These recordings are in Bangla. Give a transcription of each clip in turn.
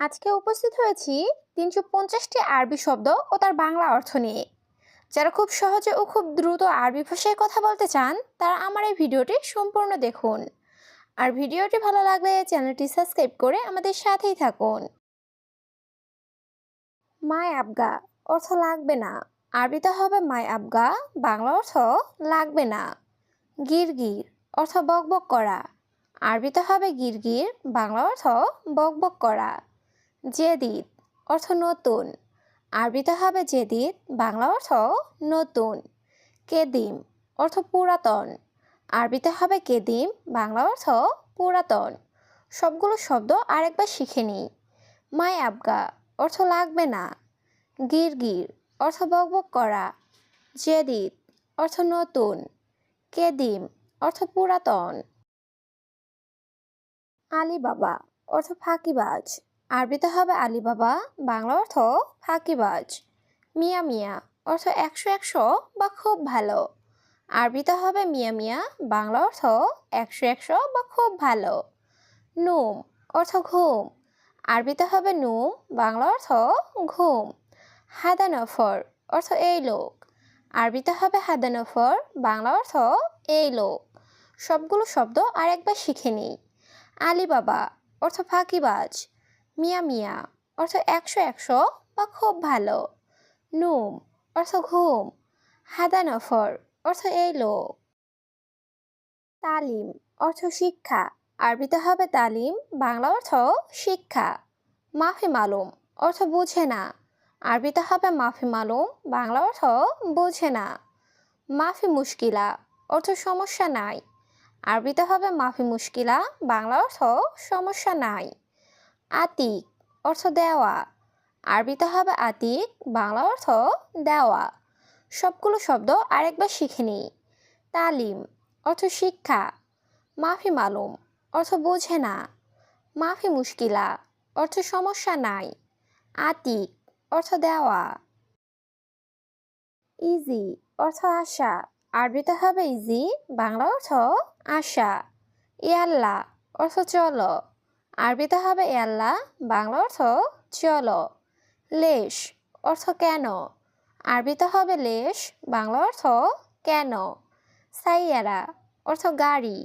আজকে উপস্থিত হয়েছি তিনশো পঞ্চাশটি আরবি শব্দ ও তার বাংলা অর্থ নিয়ে। যারা খুব সহজে ও খুব দ্রুত আরবি ভাষায় কথা বলতে চান, তারা আমার এই ভিডিওটি সম্পূর্ণ দেখুন। আর ভিডিওটি ভালো লাগলে চ্যানেলটি সাবস্ক্রাইব করে আমাদের সাথেই থাকুন। মায় আবগা অর্থ লাগবে না। আরবিতে হবে মায় আবগা, বাংলা অর্থ লাগবে না। গিরগির অর্থ বকবক করা। আরবিতে হবে গিরগির, বাংলা অর্থ বকবক করা। জেদিদ, অর্থ নতুন। আরবিতে হবে জেদিদ, বাংলা অর্থ নতুন। কেদিম, অর্থ পুরাতন। আরবিতে হবে কেদিম, বাংলা অর্থ পুরাতন। সবগুলো শব্দ আরেকবার শিখে নিই। মাই আবগা, অর্থ লাগবে না। গিরগির, অর্থ বকবক করা। জেদিদ, অর্থ নতুন। কেদিম, অর্থ পুরাতন। আলিবাবা, অর্থ ফাঁকিবাজ। আরবিতে হবে আলিবাবা, বাংলা অর্থ ফাঁকিবাজ। মিয়া মিয়া, অর্থ একশো একশো বা খুব ভালো। আরবিতে হবে মিয়া মিয়া, বাংলা অর্থ একশো একশো বা খুব ভালো। নুম, অর্থ ঘুম। আরবিতে হবে নুম, বাংলা অর্থ ঘুম। হাদানফর, অর্থ এই লোক। আরবিতে হবে হাদানফর, বাংলা অর্থ এই লোক। সবগুলো শব্দ আরেকবার শিখে নিই। আলিবাবা, অর্থ ফাঁকিবাজ। মিয়া মিয়া, অর্থ একশো একশো বা খুব ভালো। নুম, অর্থ ঘুম। হাদানফর, অর্থ এই লোক। তালিম, অর্থ শিক্ষা। আরবিতে হবে তালিম, বাংলা অর্থ শিক্ষা। মাফি মালুম, অর্থ বুঝে না। আরবিতে হবে মাফি মালুম, বাংলা অর্থ বুঝে না। মাফি মুশকিলা, অর্থ সমস্যা নাই। আরবিতে হবে মাফি মুশকিলা, বাংলা অর্থ সমস্যা নাই। আতিক, অর্থ দেওয়া। আরবিতে হবে আতিক, বাংলা অর্থ দেওয়া। সবগুলো শব্দ আরেকবার শিখে নিই। তালিম, অর্থ শিক্ষা। মাফি মালুম, অর্থ বোঝে না। মাফি মুশকিলা, অর্থ সমস্যা নাই। আতিক, অর্থ দেওয়া। ইজি, অর্থ আশা। আরবিতে হবে ইজি, বাংলা অর্থ আশা। ইয়াল্লা অর্থ চলো। আরবিতে হবে ইয়াল্লা বাংলা অর্থ চলো। লেশ অর্থ কেন? আরবিতে হবে লেশ, বাংলা অর্থ কেন? সাইয়ারা অর্থ গাড়ি।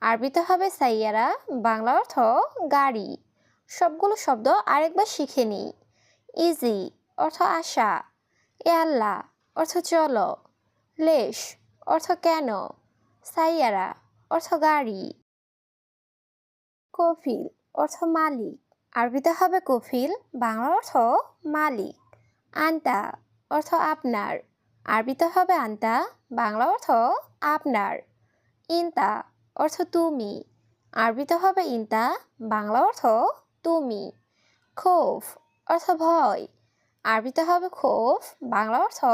আরবিতে হবে সাইয়ারা, বাংলা অর্থ গাড়ি। সবগুলো শব্দ আরেকবার শিখে নিই ইজি অর্থ আশা। ইয়াল্লা অর্থ চলো। লেশ অর্থ কেন? সাইয়ারা অর্থ গাড়ি। কফিল অর্থ মালিক। আরবিতে হবে কফিল বাংলা অর্থ মালিক। আন্তা, অর্থ আপনার। আরবিতে হবে আন্তা বাংলা অর্থ আপনার। ইন্তা, অর্থ তুমি। আরবিতে হবে ইন্তা বাংলা অর্থ তুমি। খোফ, অর্থ ভয়। আরবিতে হবে খোফ বাংলা অর্থ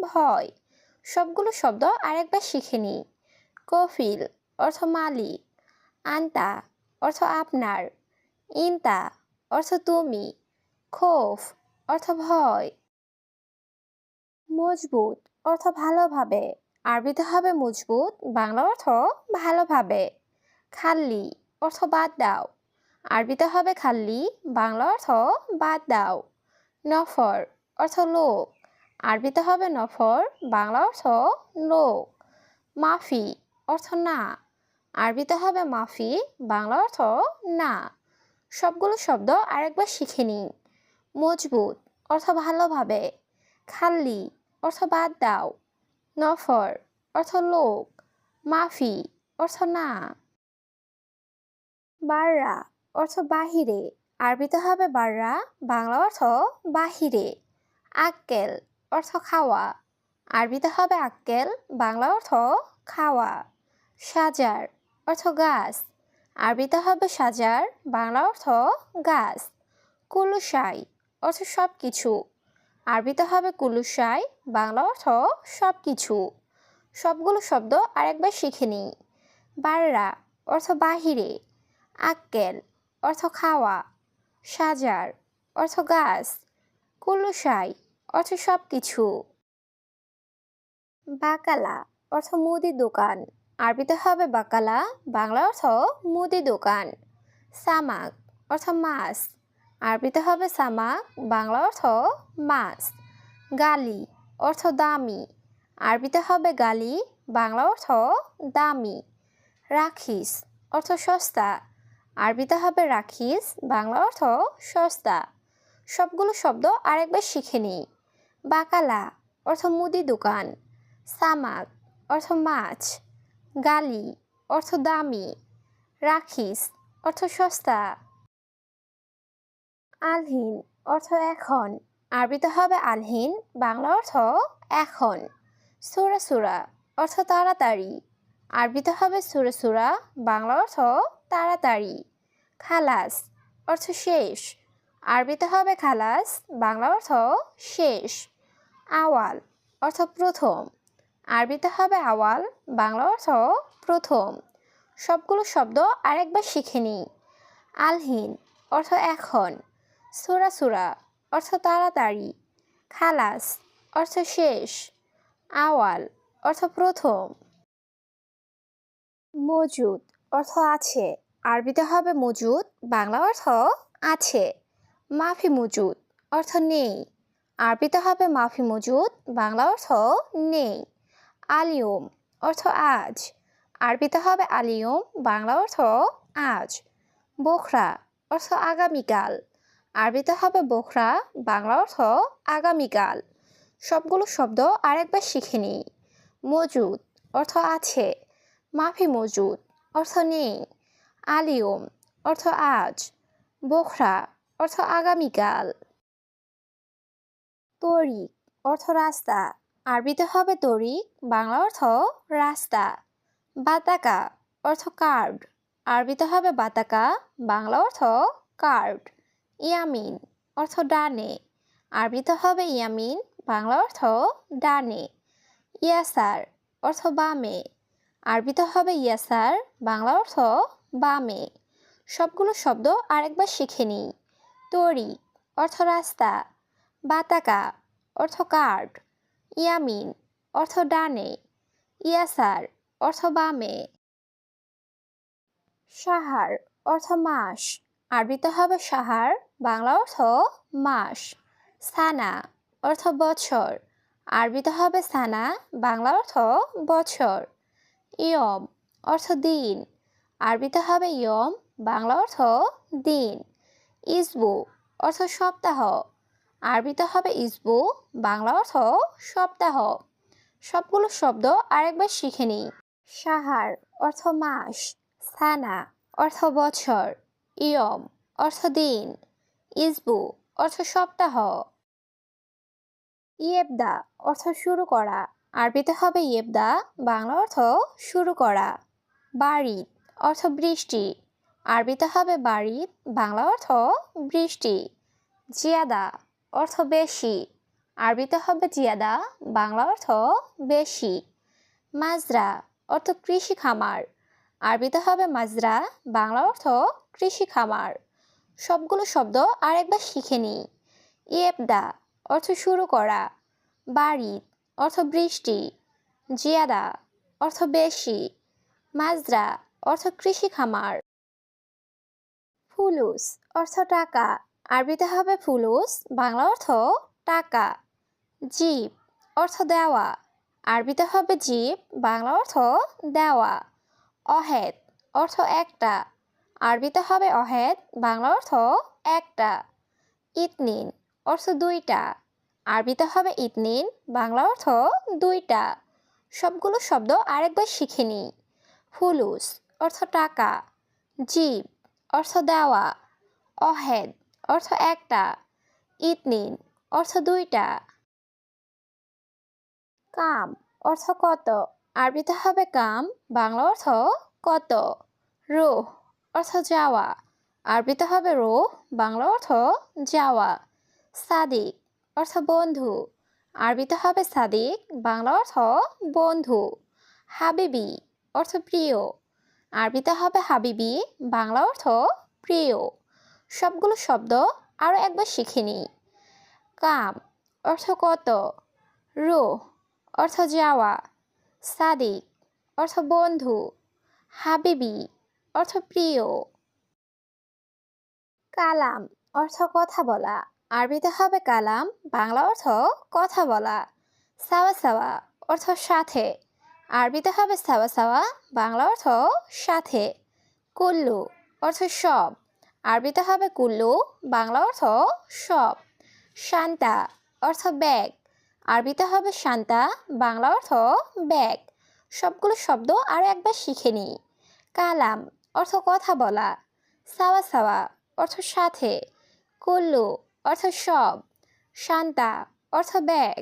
ভয়। সবগুলো শব্দ আরেকবার শিখে নিই। কফিল, অর্থ মালিক। আন্তা, অর্থ আপনার। ইনতা অর্থ তুমি, খোফ অর্থ ভয়, মজবুত অর্থ ভালোভাবে আরবিতে হবে মজবুত, বাংলা অর্থ ভালোভাবে, খাল্লি অর্থ বাদ দাও আরবিতে হবে খাল্লি, বাংলা অর্থ বাদ দাও, নফর অর্থ লোক আরবিতে হবে নফর, বাংলা অর্থ লোক, মাফি অর্থ না আরবিতে হবে মাফি, বাংলা অর্থ না। সবগুলো শব্দ আরেকবার শিখে নিই। মজবুত, অর্থ ভালোভাবে। খাল্লি অর্থ বাদ দাও। নফর, অর্থ লোক। মাফি, অর্থ না। বাররা, অর্থ বাহিরে। আরবিতে হবে বাররা, বাংলা অর্থ বাহিরে। আক্কেল, অর্থ খাওয়া। আরবিতে হবে আক্কেল, বাংলা অর্থ খাওয়া। সাজার, অর্থ গাছ। আরবিতে হবে সাজার, বাংলা অর্থ গাছ। কুলুসাই অর্থ সব কিছু আরবিতে হবে কুলুসাই বাংলা অর্থ সব কিছু সবগুলো শব্দ আরেকবার শিখে নিই। বাররা অর্থ বাহিরে। আক্কেল অর্থ খাওয়া। সাজার অর্থ গাছ। কুলুসাই অর্থ সব কিছু বাকালা অর্থ মুদি দোকান। আরবিতে হবে বাকালা বাংলা অর্থ মুদি দোকান। সামাক, অর্থ মাছ। আরবিতে হবে সামাক বাংলা অর্থ মাছ। গালি, অর্থ দামি। আরবিতে হবে গালি বাংলা অর্থ দামি। রাখিস, অর্থ সস্তা। আরবিতে হবে রাখিস বাংলা অর্থ সস্তা। সবগুলো শব্দ আরেকবার শিখে নিই। বাকালা, অর্থ মুদি দোকান। সামাক, অর্থ মাছ। গালি, অর্থ দামি, রাখিস, অর্থ সস্তা। আলহীন, অর্থ এখন। আরবিতে হবে আলহীন, বাংলা অর্থ এখন। সুরা সুরা, অর্থ তাড়াতাড়ি। আরবিতে হবে সুরে সুরা, বাংলা অর্থ তাড়াতাড়ি। খালাস, অর্থ শেষ। আরবিতে হবে খালাস, বাংলা অর্থ শেষ। আওয়াল, অর্থ প্রথম। আরবিতে হবে আওয়াল, বাংলা অর্থ প্রথম। সবগুলো শব্দ আরেকবার শিখে নিই। আলহিন অর্থ এখন। সুরা সুরা অর্থ তাড়াতাড়ি। খালাস অর্থ শেষ। আওয়াল অর্থ প্রথম। মজুদ অর্থ আছে। আরবিতে হবে মজুদ, বাংলা অর্থ আছে। মাফি মজুদ অর্থ নেই। আরবিতে হবে মাফি মজুদ, বাংলা অর্থ নেই। আলিয়ম অর্থ আজ। আরবিতে হবে আলিয়ম, বাংলা অর্থ আজ। বোখরা অর্থ আগামীকাল। আরবিতে হবে বোখরা, বাংলা অর্থ আগামীকাল। সবগুলো শব্দ আরেকবার শিখে নিই। মজুদ অর্থ আছে। মাফি মজুদ অর্থ নেই। আলিয়ম অর্থ আজ। বোখরা অর্থ আগামীকাল। তরিক অর্থ রাস্তা। আরবিতে হবে তরিক বাংলা অর্থ রাস্তা। বাতাকা অর্থ কার্ড। আরবিতে হবে বাতাকা, বাংলা অর্থ কার্ড। ইয়ামিন অর্থ ডানে। আরবিতে হবে ইয়ামিন, বাংলা অর্থ ডানে। ইয়াসার অর্থ বামে। আরবিতে হবে ইয়াসার, বাংলা অর্থ বামে। সবগুলো শব্দ আরেকবার শিখে নিই। তরি অর্থ রাস্তা। বাতাকা অর্থ কার্ড। ইয়ামিন, অর্থ ডানে। ইয়াসার, অর্থ বামে। সাহার অর্থ মাস। আরবিতে হবে সাহার বাংলা অর্থ মাস। সানা, অর্থ বছর। আরবিতে হবে সানা, বাংলা অর্থ বছর। ইয়ম, অর্থ দিন। আরবিতে হবে ইয়ম, বাংলা অর্থ দিন। ইসবু, অর্থ সপ্তাহ। আরবিতে হবে ইসবু, বাংলা অর্থ সপ্তাহ। সবগুলো শব্দ আরেকবার শিখে নিই। সাহার অর্থ মাস, সানা অর্থ বছর, ইয়ম অর্থ দিন, ইসবু অর্থ সপ্তাহ। ইয়েবদা অর্থ শুরু করা, আরবিতে হবে ইয়েবদা, বাংলা অর্থ শুরু করা। বাড়িত অর্থ বৃষ্টি, আরবিতে হবে বাড়িত বাংলা অর্থ বৃষ্টি। জিয়াদা অর্থ বেশি। আরবিতে হবে জিয়াদা, বাংলা অর্থ বেশি। মাজরা, অর্থ কৃষি খামার। আরবিতে হবে মাজরা, বাংলা অর্থ কৃষি খামার। সবগুলো শব্দ আরেকবার শিখে নিই ইয়েবদা, অর্থ শুরু করা। বাড়িত অর্থ বৃষ্টি। জিয়াদা, অর্থ বেশি। মাজরা, অর্থ কৃষি খামার। ফুলুস, অর্থ টাকা। আরবিতে হবে ফুলুস, বাংলা অর্থ টাকা। জীব অর্থ দেওয়া। আরবিতে হবে জীব, বাংলা অর্থ দেওয়া। অহেদ অর্থ একটা। আরবিতে হবে অহেদ, বাংলা অর্থ একটা। ইতনিন অর্থ দুইটা। আরবিতে হবে ইতনিন, বাংলা অর্থ দুইটা। সবগুলো শব্দ আরেকবার শিখে নিই। ফুলুস অর্থ টাকা। জীব অর্থ দেওয়া। অহেদ অর্থ একটা। ইতনিন অর্থ দুইটা। কাম, অর্থ কত? আরবিতে হবে কাম, বাংলা অর্থ কত? রোহ, অর্থ যাওয়া। আরবিতে হবে রোহ, বাংলা অর্থ যাওয়া। সাদিক, অর্থ বন্ধু। আরবিতে হবে সাদিক, বাংলা অর্থ বন্ধু। হাবিবি, অর্থ প্রিয়। আরবিতে হবে হাবিবি, বাংলা অর্থ প্রিয়। সবগুলো শব্দ আরও একবার শিখে নিই। কাম, অর্থ কত? রোহ, অর্থ যাওয়া। সাদিক, অর্থ বন্ধু। হাবিবি, অর্থ প্রিয়। কালাম, অর্থ কথা বলা। আরবিতে হবে কালাম, বাংলা অর্থ কথা বলা। সাওয়া সাওয়া, অর্থ সাথে। আরবিতে হবে সাওয়া সাওয়া, বাংলা অর্থ সাথে। কুল্লু, অর্থ সব। আরবিতে হবে কুল্লু, বাংলা অর্থ সব। শান্তা অর্থ ব্যাগ। আরবিতে হবে শান্তা, বাংলা অর্থ ব্যাগ। সবগুলো শব্দ আরও একবার শিখে নিই। কালাম অর্থ কথা বলা। সাওয়া সাওয়া অর্থ সাথে। কুল্লু অর্থ সব। শান্তা অর্থ ব্যাগ।